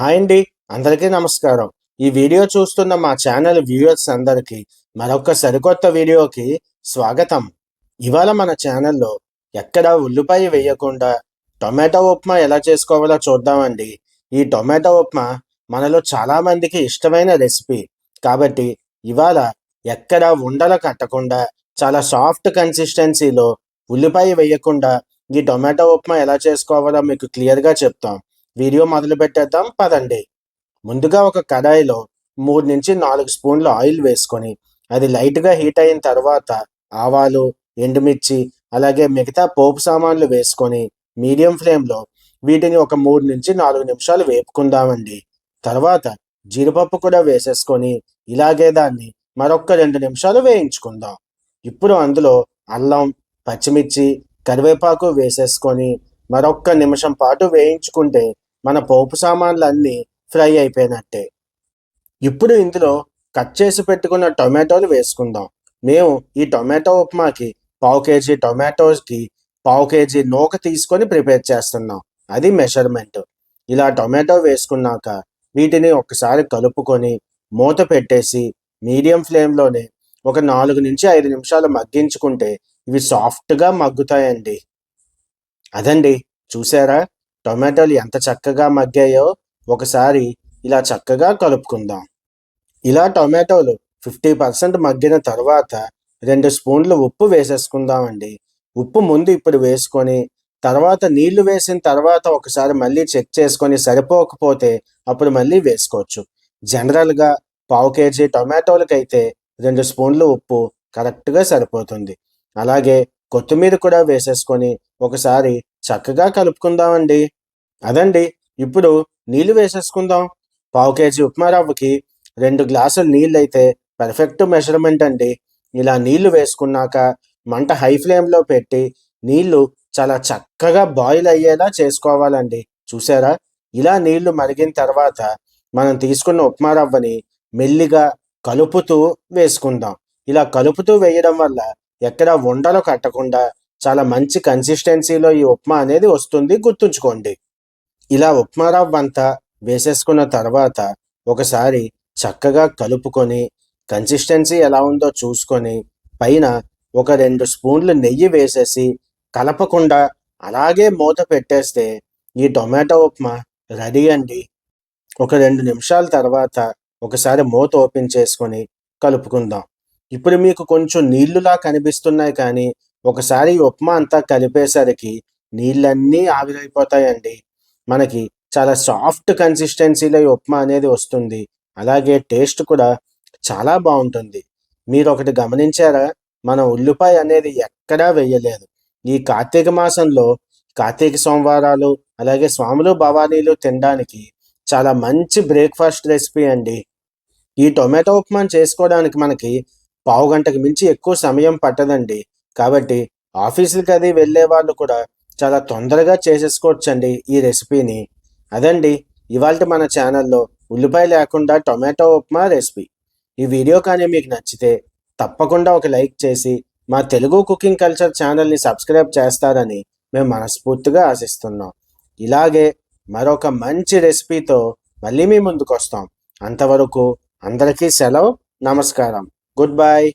Hi అండి అందరికీ నమస్కారం. ఈ వీడియో చూస్తున్న మా ఛానల్ వ్యూయర్స్ అందరికీ మరొక సరికొత్త వీడియోకి స్వాగతం. ఇవాళ మన ఛానల్లో ఎక్కడ ఉల్లిపాయ వేయకుండా టొమాటో ఉప్మా ఎలా చేసుకోవాలో చూద్దామండి. ఈ టొమాటో ఉప్మా మనలో చాలామందికి ఇష్టమైన రెసిపీ. కాబట్టి ఇవాళ ఎక్కడ ఉండలు కట్టకుండా చాలా సాఫ్ట్ కన్సిస్టెన్సీలో ఉల్లిపాయ వేయకుండా ఈ టొమాటో ఉప్మా ఎలా చేసుకోవాలో మీకు క్లియర్గా చెప్తాం. వీడియో మొదలు పెట్టేద్దాం పదండి. ముందుగా ఒక కడాయిలో మూడు నుంచి నాలుగు స్పూన్లు ఆయిల్ వేసుకొని అది లైట్గా హీట్ అయిన తర్వాత ఆవాలు ఎండుమిర్చి అలాగే మిగతా పోపు సామాన్లు వేసుకొని మీడియం ఫ్లేమ్లో వీటిని ఒక మూడు నుంచి నాలుగు నిమిషాలు వేపుకుందామండి. తర్వాత జీడిపప్పు కూడా వేసేసుకొని ఇలాగే దాన్ని మరొక రెండు నిమిషాలు వేయించుకుందాం. ఇప్పుడు అందులో అల్లం పచ్చిమిర్చి కరివేపాకు వేసేసుకొని మరొక్క నిమిషం పాటు వేయించుకుంటే మన పోపు సామాన్లు అన్నీ ఫ్రై అయిపోయినట్టే. ఇప్పుడు ఇందులో కట్ చేసి పెట్టుకున్న టొమాటోలు వేసుకుందాం. మేము ఈ టొమాటో ఉప్మాకి పావు కేజీ టొమాటోస్కి పావు కేజీ నూక తీసుకొని ప్రిపేర్ చేస్తున్నాం. అది మెషర్మెంట్. ఇలా టొమాటో వేసుకున్నాక వీటిని ఒకసారి కలుపుకొని మూత పెట్టేసి మీడియం ఫ్లేమ్లోనే ఒక నాలుగు నుంచి ఐదు నిమిషాలు మగ్గించుకుంటే ఇవి సాఫ్ట్గా మగ్గుతాయండి. అదండి. చూసారా? టొమాటోలు ఎంత చక్కగా మగ్గాయో ఒకసారి ఇలా చక్కగా కలుపుకుందాం. ఇలా టొమాటోలు ఫిఫ్టీ పర్సెంట్ మగ్గిన తర్వాత రెండు స్పూన్లు ఉప్పు వేసేసుకుందామండి. ఉప్పు ముందు ఇప్పుడు వేసుకొని తర్వాత నీళ్ళు వేసిన తర్వాత ఒకసారి మళ్ళీ చెక్ చేసుకొని సరిపోకపోతే అప్పుడు మళ్ళీ వేసుకోవచ్చు. జనరల్గా పావు కేజీ టొమాటోలకైతే రెండు స్పూన్లు ఉప్పు కరెక్ట్గా సరిపోతుంది. అలాగే కొత్తిమీర కూడా వేసేసుకొని ఒకసారి చక్కగా కలుపుకుందామండి. అదండి ఇప్పుడు నీళ్ళు వేసేసుకుందాం. పావు కేజీ ఉప్మా రవ్వకి రెండు గ్లాసులు నీళ్ళు అయితే పర్ఫెక్ట్ మెజర్మెంట్ అండి. ఇలా నీళ్ళు వేసుకున్నాక మంట హై ఫ్లేమ్లో పెట్టి నీళ్ళు చాలా చక్కగా బాయిల్ అయ్యేలా చేసుకోవాలండి. చూసారా? ఇలా నీళ్ళు మరిగిన తర్వాత మనం తీసుకున్న ఉప్మా రవ్వని మెల్లిగా కలుపుతూ వేసుకుందాం. ఇలా కలుపుతూ వేయడం వల్ల ఎక్కడ ఉండలు కట్టకుండా చాలా మంచి కన్సిస్టెన్సీలో ఈ ఉప్మా అనేది వస్తుంది. గుర్తుంచుకోండి. ఇలా ఉప్మా రవ్వ అంతా వేసేసుకున్న తర్వాత ఒకసారి చక్కగా కలుపుకొని కన్సిస్టెన్సీ ఎలా ఉందో చూసుకొని పైన ఒక రెండు స్పూన్లు నెయ్యి వేసేసి కలపకుండా అలాగే మూత పెట్టేస్తే ఈ టొమాటో ఉప్మా రెడీ అండి. ఒక రెండు నిమిషాల తర్వాత ఒకసారి మూత ఓపెన్ చేసుకొని కలుపుకుందాం. ఇప్పుడు మీకు కొంచెం నీళ్ళులా కనిపిస్తున్నాయి కానీ ఒకసారి ఉప్మా అంతా కలిపేసరికి నీళ్ళన్నీ ఆవిరైపోతాయండి. మనకి చాలా సాఫ్ట్ కన్సిస్టెన్సీలో ఈ ఉప్మా అనేది వస్తుంది. అలాగే టేస్ట్ కూడా చాలా బాగుంటుంది. మీరు ఒకటి గమనించారా? మన ఉల్లిపాయ అనేది ఎక్కడా వేయలేదు. ఈ కార్తీక మాసంలో కార్తీక సోమవారాలు అలాగే స్వాములు భవానీలు తినడానికి చాలా మంచి బ్రేక్ఫాస్ట్ రెసిపీ అండి. ఈ టొమాటో ఉప్మా చేసుకోవడానికి మనకి పావు గంటకు మించి ఎక్కువ సమయం పట్టదండి. కాబట్టి ఆఫీసులకి అది వెళ్ళే వాళ్ళు కూడా చాలా తొందరగా చేసేసుకోవచ్చండి ఈ రెసిపీని. అదండి ఇవాళ మన ఛానల్లో ఉల్లిపాయ లేకుండా టొమాటో ఉప్మా రెసిపీ. ఈ వీడియో కానీ మీకు నచ్చితే తప్పకుండా ఒక లైక్ చేసి మా తెలుగు కుకింగ్ కల్చర్ ఛానల్ని సబ్స్క్రైబ్ చేస్తారని మేము మనస్ఫూర్తిగా ఆశిస్తున్నాం. ఇలాగే మరొక మంచి రెసిపీతో మళ్ళీ మీ ముందుకు వస్తాం అంతవరకు అందరికీ సెలవు నమస్కారం. Good bye